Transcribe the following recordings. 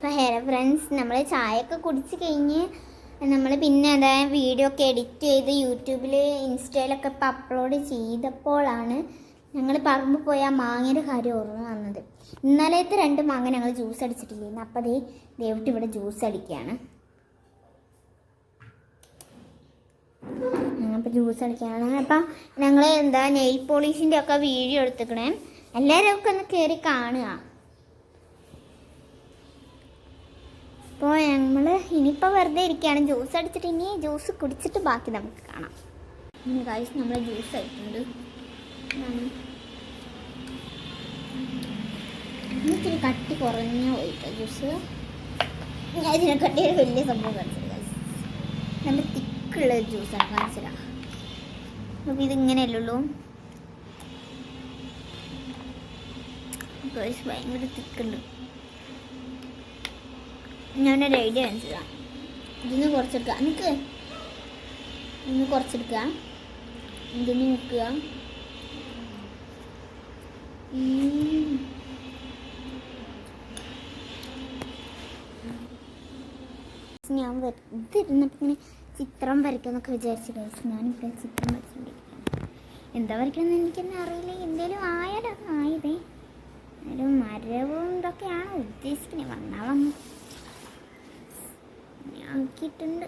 അപ്പോൾ hair friends നമ്മൾ ചായയൊക്കെ കുടിച്ച് കഴിഞ്ഞ് നമ്മൾ പിന്നെ അതായത് വീഡിയോ ഒക്കെ എഡിറ്റ് ചെയ്ത് യൂട്യൂബിൽ ഇൻസ്റ്റയിലൊക്കെ ഇപ്പോൾ അപ്ലോഡ് ചെയ്തപ്പോഴാണ് ഞങ്ങൾ പറമ്പ് പോയി ആ മാങ്ങയുടെ കാര്യം ഓർമ്മ വന്നത്. ഇന്നലത്തെ രണ്ട് മാങ്ങ ഞങ്ങൾ ജ്യൂസ് അടിച്ചിട്ടില്ലായിരുന്നു അപ്പോൾ അതേ ദേവിട്ട് ഇവിടെ ജ്യൂസ് അടിക്കുകയാണ് അപ്പോൾ ജ്യൂസ് അടിക്കുകയാണ് അപ്പം ഞങ്ങൾ എന്താ നെയിൽ പോളിഷിന്റെ ഒക്കെ വീഡിയോ എടുത്തിക്കണേ. എല്ലാവരും ഒക്കെ ഒന്ന് കയറി കാണുക. അപ്പോൾ ഞങ്ങൾ ഇനിയിപ്പോൾ വെറുതെ ഇരിക്കുകയാണ്. ജ്യൂസ് അടിച്ചിട്ട് ഇനി ജ്യൂസ് കുടിച്ചിട്ട് ബാക്കി നമുക്ക് കാണാം. കാഴ്ച നമ്മൾ ജ്യൂസ് ആയിട്ടുണ്ട്. ഇച്ചിരി കട്ടി കുറഞ്ഞ പോയിട്ടോ ജ്യൂസ്. ഞാൻ ഇതിനെ കട്ടി ഒരു വലിയ സംഭവം കാണിച്ചത്. നല്ല തിക്കുള്ള ജ്യൂസാണ് കാണിച്ചതാ അപ്പോൾ ഇതിങ്ങനെ ഉള്ളൂ. Guys, ഭയങ്കര തിക്കുണ്ട്. ഞാനൊരു ഐഡിയ കാണിച്ചതാ. ഇതിന് കുറച്ചെടുക്കുക നിൽക്ക് ഇന്ന് കുറച്ചെടുക്കുക ഇതിന് നിൽക്കുക. ഞാൻ ഇത് ഇരുന്നിട്ട് ഇങ്ങനെ ചിത്രം വരയ്ക്കാന്നൊക്കെ വിചാരിച്ചു കഴിച്ചു ഞാനിപ്പോൾ ചിത്രം വരച്ചുകൊണ്ടിരിക്കുകയാണ് എന്താ വരയ്ക്കണമെന്ന് എനിക്കെന്നെ അറിയില്ല. എന്തേലും ആയാലും? ആയതേ. ഒരു മരവും ഇതൊക്കെയാണ് ഉദ്ദേശിക്കുന്നത് വന്നാൽ വന്നു ആക്കിയിട്ടുണ്ട്.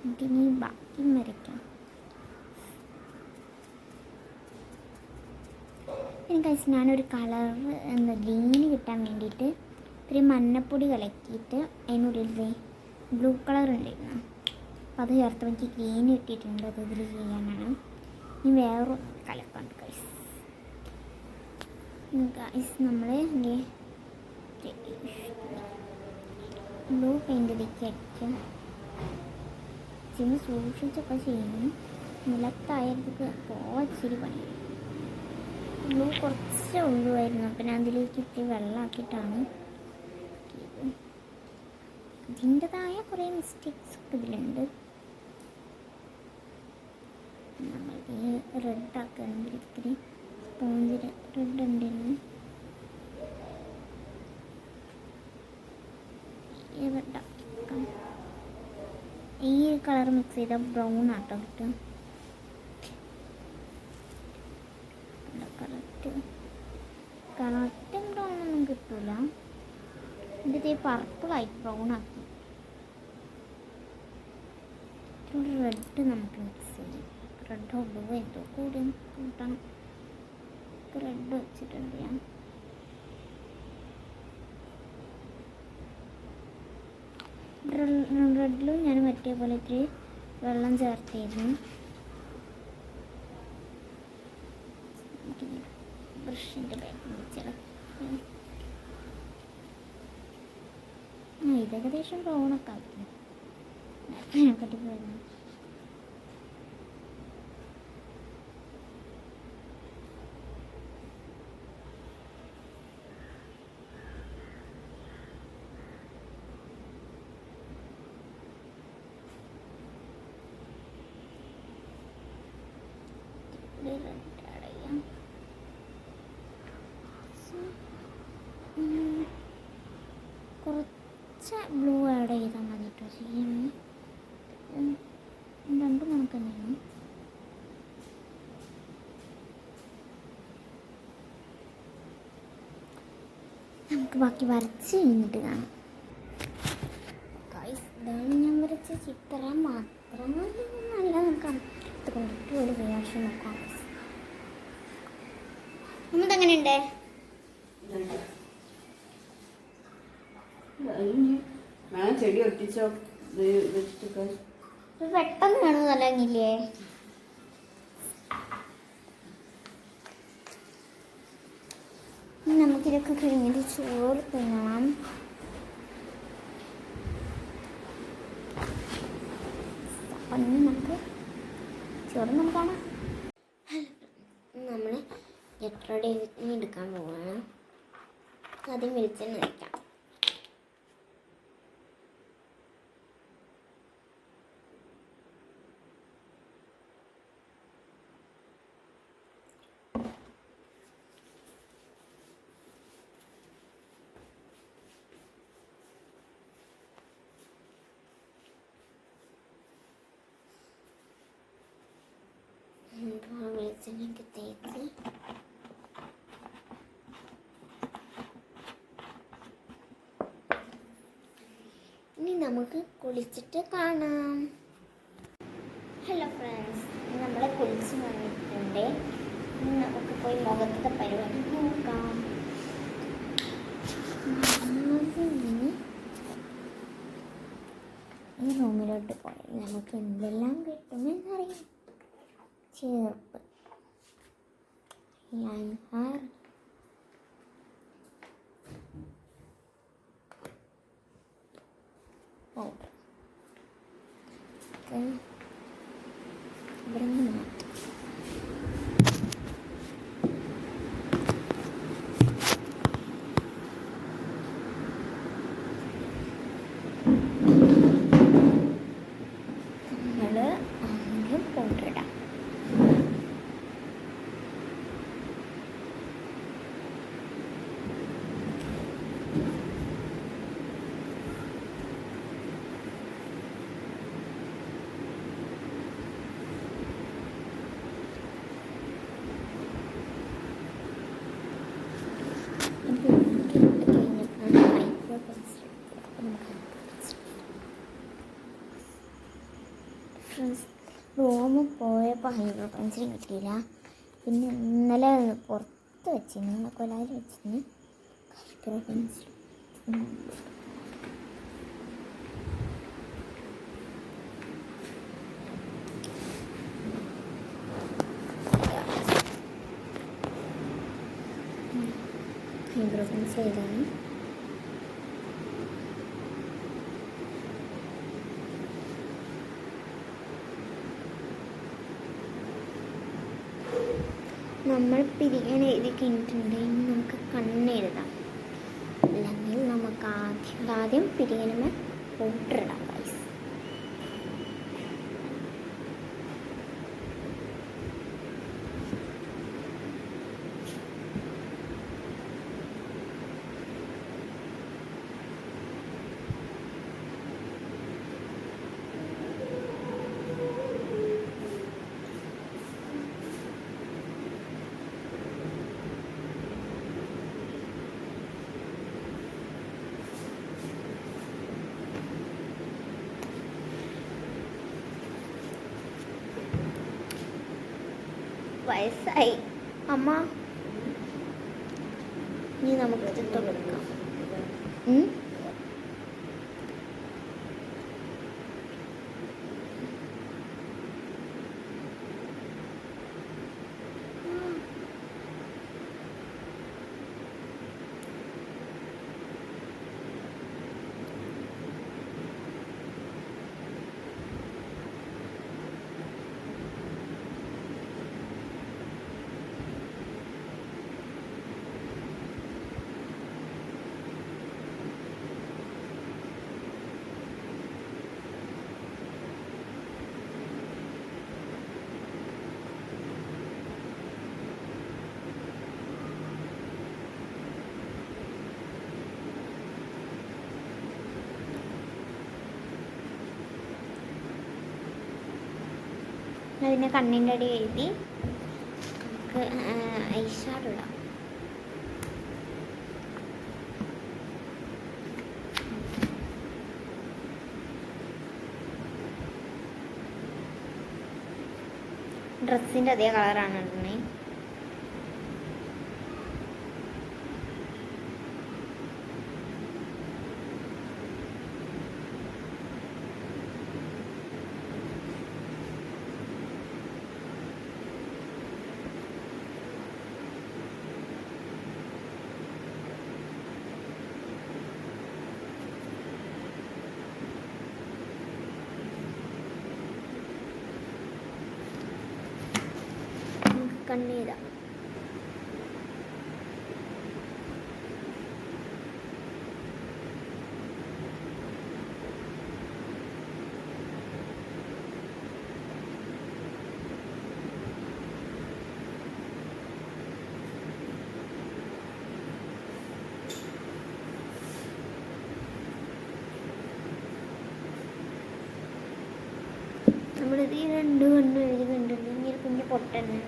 നമുക്കിനി വരയ്ക്കാം. എനിക്ക് ഞാനൊരു കളർ എന്താ ഗ്രീന് കിട്ടാൻ വേണ്ടിയിട്ട് ഒരു മഞ്ഞപ്പൊടി കലക്കിയിട്ട് അതിനുള്ളിൽ ബ്ലൂ കളർ ഉണ്ടായിരുന്നു. അപ്പോൾ അത് ചേർത്ത് എനിക്ക് ഗ്രീൻ കിട്ടിയിട്ടുണ്ട്. അത് ഇതിൽ ചെയ്യാനാണ്. ഇനി വേറെ കലക്കാണ് കൈസ് ഗൈസ് നമ്മൾ ബ്ലൂ പെയിന്റ് ഇതിലേക്ക് അടിക്കും ചിന്ന് സൂക്ഷിച്ചൊക്കെ ചെയ്യും നിലത്തായതൊക്കെ പോച്ചിരി പണി. ബ്ലൂ കുറച്ചേ ഉള്ളുമായിരുന്നു അപ്പം ഞാൻ അതിലേക്ക് ഇത്തിരി വെള്ളമാക്കിയിട്ടാണ് ഇതിന്റെതായ കുറേ മിസ്റ്റേക്സ് ഒക്കെ ഇതിലുണ്ട്. നമ്മൾ ഈ റെഡ് ആക്കുകയാണെങ്കിൽ ഇത്തിരി സ്പോഞ്ചിൽ റെഡ് ഉണ്ടായിരുന്നു ഈ ഈ കളർ മിക്സ് ചെയ്ത ബ്രൗൺ ആട്ടോ കിട്ടും കറക്റ്റ് കറക്റ്റ് ബ്രൗൺ ഒന്നും കിട്ടൂല. ഇത് പർപ്പിൾ ആയിട്ട് ബ്രൗൺ ആക്കി. റെഡ് നമുക്ക് മിക്സ് ചെയ്യാം. റെഡ് എന്തോ കൂടി കൂട്ടണം. റെഡ് വെച്ചിട്ടുണ്ട് ഞാൻ. റെഡിലും ഞാൻ മറ്റേ പോലെ ഇത്തിരി വെള്ളം ചേർത്തിരുന്നു. ബ്രഷിന്റെ ഇത് ഏകദേശം ബ്രൗണൊക്കെ ആക്കി കട്ടിപ്പോയിരുന്നു ഇത് നമുക്ക് ബാക്കി വരച്ച് കഴിഞ്ഞിട്ട് കാണാം. ഇതാണ് ഞാൻ വരച്ച ചിത്രം. മാത്രം നല്ല നോക്കാം ഇത് കൊണ്ടിട്ട് ഒരു റിയാക്ഷൻ നോക്കാം നമ്മതെങ്ങനെയുണ്ട് ചെടി ഒട്ടിച്ചോ വെച്ചിട്ടൊക്കെ. പെട്ടെന്ന് കാണുന്നത് നമുക്കിതൊക്കെ കഴിഞ്ഞിട്ട് ചോറ് തിന്നണം. അപ്പം നമുക്ക് ചോറ് നമുക്കാണ് നമ്മൾ ഡേ എടുക്കാൻ പോവാണ്? ആദ്യം വെളിച്ചെണ്ണ വയ്ക്കാം ഇതിലേക്ക് തേക്ക് ഇനി നമുക്ക് കുളിച്ചിട്ട് കാണാം. ഹലോ ഫ്രണ്ട്സ് നമ്മൾ കുളിച്ച് വന്നിട്ടുണ്ട്. ഇനി നമുക്ക് പോയി മുഖത്തെ പരിപാടി നോക്കാം. ഈ റൂമിലോട്ട് പോയി നമുക്ക് എന്തെല്ലാം കിട്ടുമെന്നറിയാം. ചേർപ്പ് ലൈൻഹാർ പൗഡർ ഒക്കെ ഇവിടെ നിന്ന് മാറ്റാം നമ്മൾ ആദ്യം പൗഡർ ഇടാം ഇത് ഇട്ട് കഴിഞ്ഞപ്പോഴാണ് മൈക്രോ പെൻസിൽ എടുത്തത് അപ്പോൾ നമുക്ക് ഫ്രണ്ട്സ് റൂമിൽ പോയപ്പോൾ ഹൈബ്രോ പെൻസിൽ കിട്ടിയില്ല. പിന്നെ ഇന്നലെ പുറത്ത് വെച്ചിരുന്നു. കൊലായിൽ വെച്ചിരുന്നു. ഹൈബ്രോ പെൻസിൽ ഹൈബ്രോ പെൻസിൽ ഏതാണ് നമ്മൾ പിരിയാൻ എഴുതി ഇനി നമുക്ക് കണ്ണെഴുതാം അല്ലെങ്കിൽ നമുക്ക് ആദ്യം ആദ്യം പിരിയനുമേ പൗഡർ ഇടാം ഗൈസ് വയസ്സായി. അമ്മ ഇനി നമുക്ക് ഇത് അതിന്റെ കണ്ണിന്റെ അടി എഴുതി നമുക്ക് ഐഷാറിടാം ഡ്രസ്സിന്റെ അതേ കളറാണ് ഇടുന്നത് നമുക്ക് കണ്ണീരാം. നമ്മളിത് രണ്ട് കണ്ണും എഴുതി കണ്ടിട്ടുണ്ടെങ്കിൽ കുഞ്ഞ് പൊട്ടന്നെ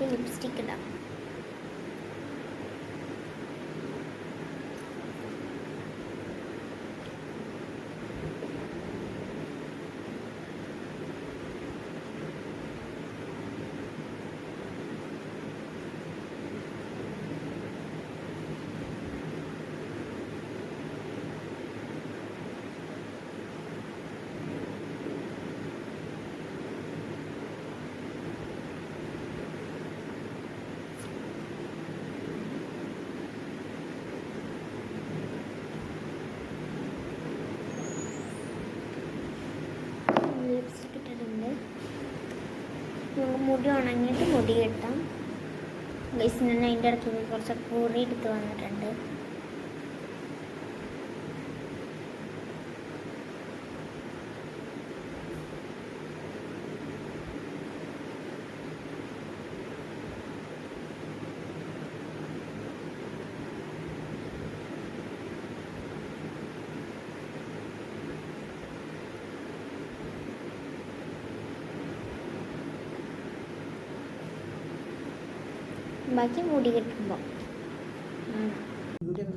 And stick it up. മുടി ഉണങ്ങിയിട്ട് മുടി കെട്ടാം. ഗൈസ് ഞാൻ അതിന്റെ നിന്ന് കുറച്ച് പൂറി എടുത്ത് വന്നിട്ടുണ്ട്. ബാക്കി മൂടി കിട്ടുമ്പോൾ മുടിയൊക്കെ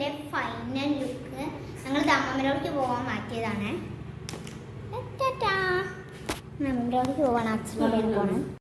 എന്റെ ഫൈനൽ ലുക്ക് ഞങ്ങൾ ദമ്മമ്മലോടേക്ക് പോകാൻ മാറ്റിയതാണ്. നമ്മുടെ പോവാണ്. അച്ഛനോട് പോകണം